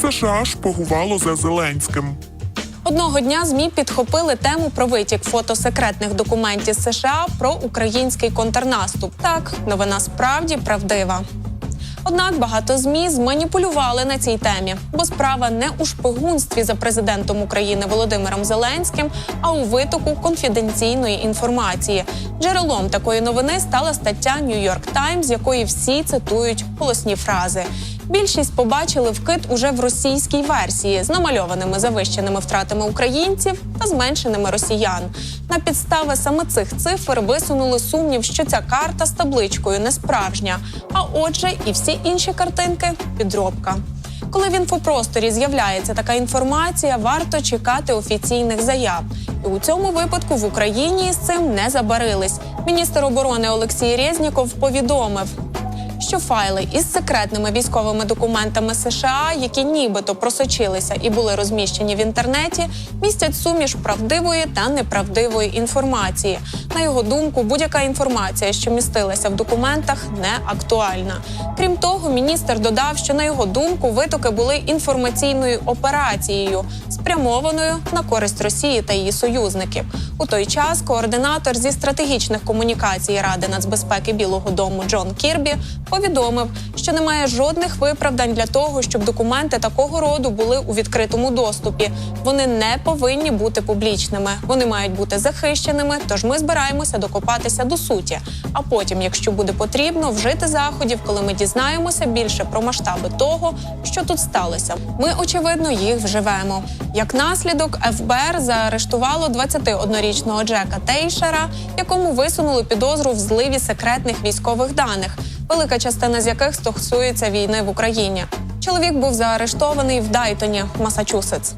США шпигувало за Зеленським. Одного дня змі підхопили тему про витік фото секретних документів США про український контрнаступ. Так, новина справді правдива. Однак багато змі зманіпулювали на цій темі, бо справа не у шпигунстві за президентом України Володимиром Зеленським, а у витоку конфіденційної інформації. Джерелом такої новини стала стаття New York Times, з якої всі цитують голосні фрази. Більшість побачили вкид уже в російській версії з намальованими завищеними втратами українців та зменшеними росіян. На підстави саме цих цифр висунули сумнів, що ця карта з табличкою не справжня. А отже, і всі інші картинки підробка. Коли в інфопросторі з'являється така інформація, варто чекати офіційних заяв. І у цьому випадку в Україні з цим не забарились. Міністр оборони Олексій Резніков повідомив, що файли із секретними військовими документами США, які нібито просочилися і були розміщені в інтернеті, містять суміш правдивої та неправдивої інформації. На його думку, будь-яка інформація, що містилася в документах, не актуальна. Крім того, міністр додав, що на його думку витоки були інформаційною операцією, спрямованою на користь Росії та її союзників. У той час координатор зі стратегічних комунікацій Ради нацбезпеки Білого Дому Джон Кірбі повідомив, що немає жодних виправдань для того, щоб документи такого роду були у відкритому доступі. Вони не повинні бути публічними. Вони мають бути захищеними. Тож ми збираємося докопатися до суті. А потім, якщо буде потрібно, вжити заходів, коли ми дізнаємося більше про масштаби того, що тут сталося. Ми очевидно їх вживемо. Як наслідок, ФБР заарештувало 21-річного Джека Тейшера, якому висунули підозру в зливі секретних військових даних, велика частина з яких стосується війни в Україні. Чоловік був заарештований в Дайтоні, Масачусетс.